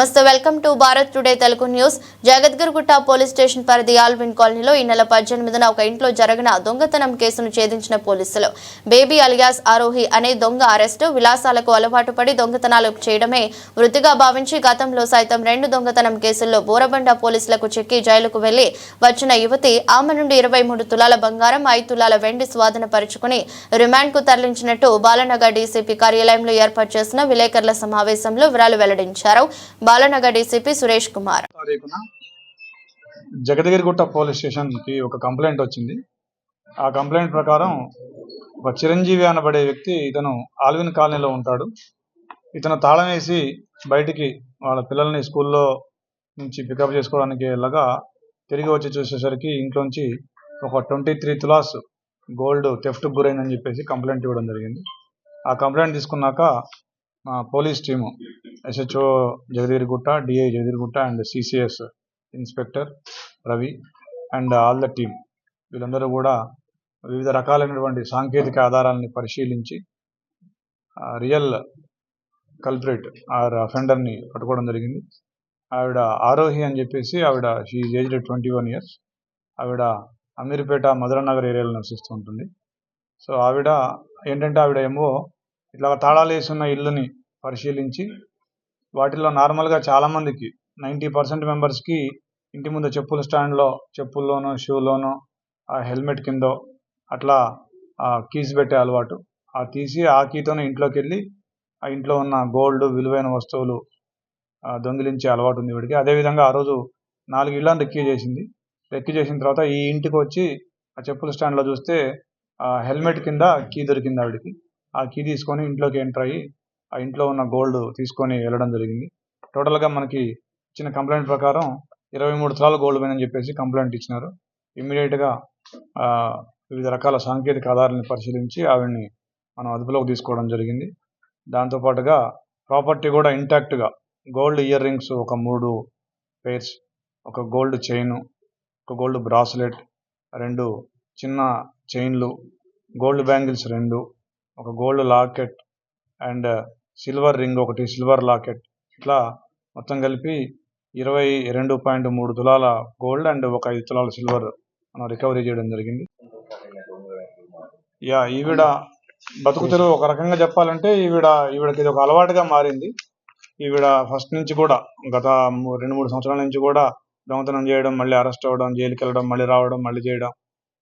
నమస్తే welcome to Bharat Today Telugu news. Jagadgirigutta police station పరిధి ఆల్విన్ కాలనీలో ఈ నెల పద్దెనిమిదిన ఒక ఇంట్లో జరిగిన దొంగతనం కేసును ఛేదించిన పోలీసులు. బేబీ అలియాస్ ఆరోహి అనే దొంగ అరెస్టు విలాసాలకు అలవాటు పడి దొంగతనాలు చేయడమే వృత్తిగా భావించి గతంలో సైతం రెండు దొంగతనం కేసుల్లో బోరబండ పోలీసులకు చెక్కి జైలుకు వెళ్ళి వచ్చిన యువతి ఆమె నుండి ఇరవై మూడు తులాల బంగారం ఐదు తులాల వెండి స్వాధీనపరుచుకుని రిమాండ్కు తరలించినట్టు బాలనగర్ డీసీపీ కార్యాలయంలో ఏర్పాటు చేసిన విలేకరుల సమావేశంలో వివరాలు వెల్లడించారు. బాలనగర్ డీసీపీ సురేష్ కుమార్. జగదగిరిగుట్ట పోలీస్ స్టేషన్కి ఒక కంప్లైంట్ వచ్చింది. ఆ కంప్లైంట్ ప్రకారం ఒక చిరంజీవి అనబడే వ్యక్తి ఇతను ఆల్విన్ కాలనీలో ఉంటాడు. ఇతను తాళం వేసి బయటికి వాళ్ళ పిల్లల్ని స్కూల్లో నుంచి పికప్ చేసుకోవడానికి వెళ్ళగా తిరిగి వచ్చి చూసేసరికి ఇంట్లోంచి ఒక twenty three tolas gold theft గురైందని చెప్పేసి కంప్లైంట్ ఇవ్వడం జరిగింది. ఆ కంప్లైంట్ తీసుకున్నాక మా police team. SHO Jagadgirigutta DI Jagadgirigutta and CCS inspector Ravi and all the team. వీళ్ళందరూ కూడా వివిధ రకాలైనటువంటి సాంకేతిక ఆధారాలని పరిశీలించి రియల్ కల్పరేట్ ఆర్ అఫెండర్ని పట్టుకోవడం జరిగింది. ఆవిడ ఆరోహి అని చెప్పేసి ఆవిడ she aged twenty one years ఆవిడ అమీర్పేట మధురనగర్ ఏరియాలో నివసిస్తూ ఉంటుంది. సో ఆవిడ ఏంటంటే ఆవిడ ఏమో ఇట్లా తాళాలు వేసున్న ఇల్లుని పరిశీలించి వాటిలో నార్మల్గా చాలామందికి నైంటీ పర్సెంట్ మెంబర్స్కి ఇంటి ముందు చెప్పుల స్టాండ్లో చెప్పుల్లోనో షూలోనో ఆ హెల్మెట్ కిందో అట్లా కీస్ పెట్టే అలవాటు. ఆ తీసి ఆ కీతోనే ఇంట్లోకి వెళ్ళి ఆ ఇంట్లో ఉన్న గోల్డ్ విలువైన వస్తువులు దొంగిలించే అలవాటు ఉంది వీడికి. అదేవిధంగా ఆ రోజు నాలుగు ఇళ్ళని రెక్కీ చేసింది. రెక్కీ చేసిన తర్వాత ఈ ఇంటికి వచ్చి ఆ చెప్పుల స్టాండ్లో చూస్తే ఆ హెల్మెట్ కింద కీ దొరికింది ఆవిడికి. ఆ కీ తీసుకొని ఇంట్లోకి ఎంటర్ అయ్యి ఆ ఇంట్లో ఉన్న గోల్డ్ తీసుకొని వెళ్ళడం జరిగింది. టోటల్గా మనకి ఇచ్చిన కంప్లైంట్ ప్రకారం ఇరవై మూడు తులాల గోల్డ్ పోయిందని చెప్పేసి కంప్లైంట్ ఇచ్చినారు. ఇమ్మీడియట్గా వివిధ రకాల సాంకేతిక ఆధారాలను పరిశీలించి ఆవిడ్ని మనం అదుపులోకి తీసుకోవడం జరిగింది. దాంతోపాటుగా ప్రాపర్టీ కూడా ఇంటాక్ట్గా గోల్డ్ ఇయర్ రింగ్స్ ఒక మూడు పేర్స్ ఒక గోల్డ్ చైను ఒక గోల్డ్ బ్రాస్లెట్ రెండు చిన్న చైన్లు గోల్డ్ బ్యాంగిల్స్ రెండు ఒక gold locket and silver ring ఒకటి సిల్వర్ లాకెట్. ఇట్లా మొత్తం కలిపి ఇరవై రెండు పాయింట్ మూడు తులాల గోల్డ్ అండ్ ఒక ఐదు తులాల సిల్వర్ మనం రికవరీ చేయడం జరిగింది. యా ఈవిడ బతుకు తెరువు ఒక రకంగా చెప్పాలంటే ఈవిడ ఈవిడకి ఇది ఒక అలవాటుగా మారింది. ఈవిడ ఫస్ట్ నుంచి కూడా గత రెండు మూడు సంవత్సరాల నుంచి కూడా దొంగతనం చేయడం మళ్ళీ అరెస్ట్ అవ్వడం జైలుకి వెళ్ళడం మళ్ళీ రావడం మళ్ళీ చేయడం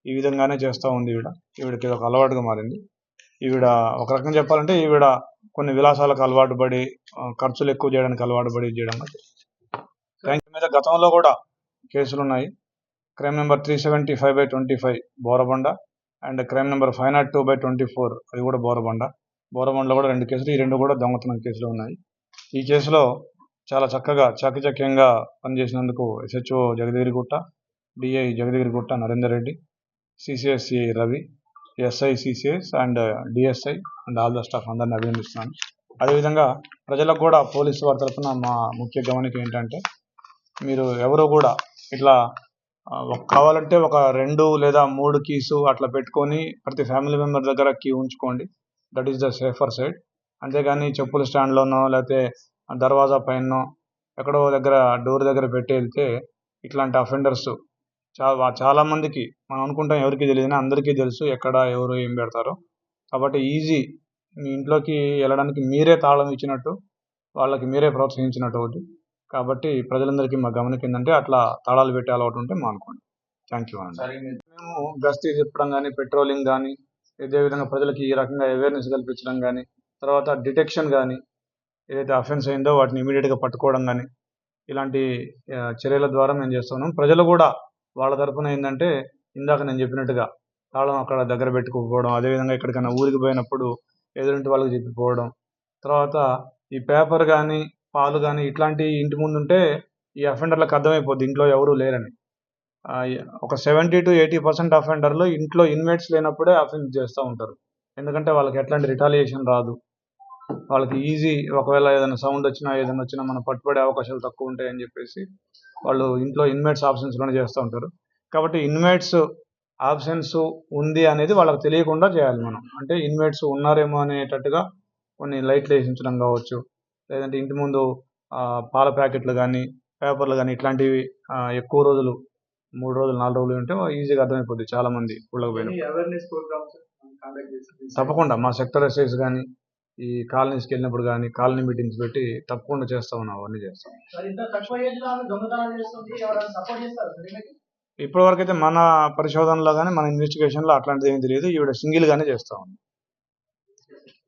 ఈ విధంగానే చేస్తూ ఉంది ఈవిడ. ఈవిడకి ఇది ఒక అలవాటుగా మారింది. ఈవిడ ఒక రకంగా చెప్పాలంటే ఈవిడ కొన్ని విలాసాలకు అలవాటు పడి ఖర్చులు ఎక్కువ చేయడానికి అలవాటు పడి చేయడం థ్యాంక్ మీద గతంలో కూడా కేసులు ఉన్నాయి. Crime number three seventy five by twenty five Borabanda and crime number five nought two by twenty four అది కూడా బోరబండ. బోరబండలో కూడా రెండు కేసులు ఈ రెండు కూడా దొంగతనం కేసులు ఉన్నాయి. ఈ కేసులో చాలా చక్కగా చాకచక్యంగా పనిచేసినందుకు SHO Jagadgirigutta DI Jagadgirigutta Narender Reddy సిసిఎస్సి Ravi SI CCS and DSI and all the staff అందరిని అభినందిస్తున్నాను. అదేవిధంగా ప్రజలకు కూడా పోలీసు వారి తరఫున మా ముఖ్య గమనిక ఏంటంటే మీరు ఎవరు కూడా ఇట్లా కావాలంటే ఒక రెండు లేదా మూడు కీసు అట్లా పెట్టుకొని ప్రతి ఫ్యామిలీ మెంబర్ దగ్గర కీ ఉంచుకోండి. That is the safer side అంతేగాని చెప్పుల స్టాండ్లోనో లేకపోతే దర్వాజా పైనో ఎక్కడో దగ్గర డోర్ దగ్గర పెట్టి వెళ్తే ఇట్లాంటి అఫెండర్స్ చాలా చాలా మందికి మనం అనుకుంటాం ఎవరికి తెలియదు అందరికీ తెలుసు ఎక్కడ ఎవరు ఏం పెడతారో. కాబట్టి ఈజీ మీ ఇంట్లోకి వెళ్ళడానికి మీరే తాళం ఇచ్చినట్టు వాళ్ళకి మీరే ప్రోత్సహించినట్టు అవుతుంది కాబట్టి ప్రజలందరికీ మా గమనిక ఏంటంటే అట్లా తాళాలు పెట్టే అలవాటు ఉంటే మానుకోండి. థ్యాంక్ యూ అండి. మేము గస్తీ చెప్పడం కానీ పెట్రోలింగ్ కానీ ఇదే విధంగా ప్రజలకి ఈ రకంగా అవేర్నెస్ కల్పించడం కానీ తర్వాత డిటెక్షన్ కానీ ఏదైతే అఫెన్స్ అయిందో వాటిని ఇమీడియట్గా పట్టుకోవడం కానీ ఇలాంటి చర్యల ద్వారా మేము చేస్తున్నాం. ప్రజలు కూడా వాళ్ళ తరఫున ఏంటంటే ఇందాక నేను చెప్పినట్టుగా తాళం అక్కడ దగ్గర పెట్టుకోకపోవడం అదేవిధంగా ఎక్కడికైనా ఊరికి పోయినప్పుడు ఎదురింటి వాళ్ళకి చెప్పిపోవడం తర్వాత ఈ పేపర్ కానీ పాలు కానీ ఇట్లాంటి ఇంటి ముందు ఉంటే ఈ అఫెండర్లకు అర్థమైపోద్ది ఇంట్లో ఎవరూ లేరని. ఒక సెవెంటీ టు ఎయిటీ పర్సెంట్ అఫెండర్లు ఇంట్లో ఇన్వైట్స్ లేనప్పుడే అఫెండ్ చేస్తూ ఉంటారు. ఎందుకంటే వాళ్ళకి ఎట్లాంటి రిటాలియేషన్ రాదు. వాళ్ళకి ఈజీ ఒకవేళ ఏదైనా సౌండ్ వచ్చినా ఏదైనా వచ్చినా మనం పట్టుబడే అవకాశాలు తక్కువ ఉంటాయని చెప్పేసి వాళ్ళు ఇంట్లో ఇన్మేట్స్ ఆప్షన్స్లోనే చేస్తూ ఉంటారు. కాబట్టి ఇన్మేట్స్ ఆప్షన్స్ ఉంది అనేది వాళ్ళకి తెలియకుండా చేయాలి మనం. అంటే ఇన్మేట్స్ ఉన్నారేమో అనేటట్టుగా కొన్ని లైట్లు వేసి ఉంచడం కావచ్చు లేదంటే ఇంటి ముందు పాల ప్యాకెట్లు కానీ పేపర్లు కానీ ఇట్లాంటివి ఎక్కువ రోజులు మూడు రోజులు నాలుగు రోజులు ఉంటే ఈజీగా అర్థమైపోద్ది చాలా మంది ఊళ్ళకి పోయిన తప్పకుండా మా సెక్టర్ ఎస్ఐస్ కానీ ఈ కాలనీస్కి వెళ్ళినప్పుడు కానీ కాలనీ మీటింగ్స్ పెట్టి తప్పకుండా చేస్తా ఉన్నాం అవన్నీ చేస్తాం? ఇప్పటివరకు అయితే మన పరిశోధనలో కానీ మన ఇన్వెస్టిగేషన్లో అట్లాంటిది ఏమీ తెలియదు. ఈవిడ సింగిల్ గానే చేస్తా ఉంది.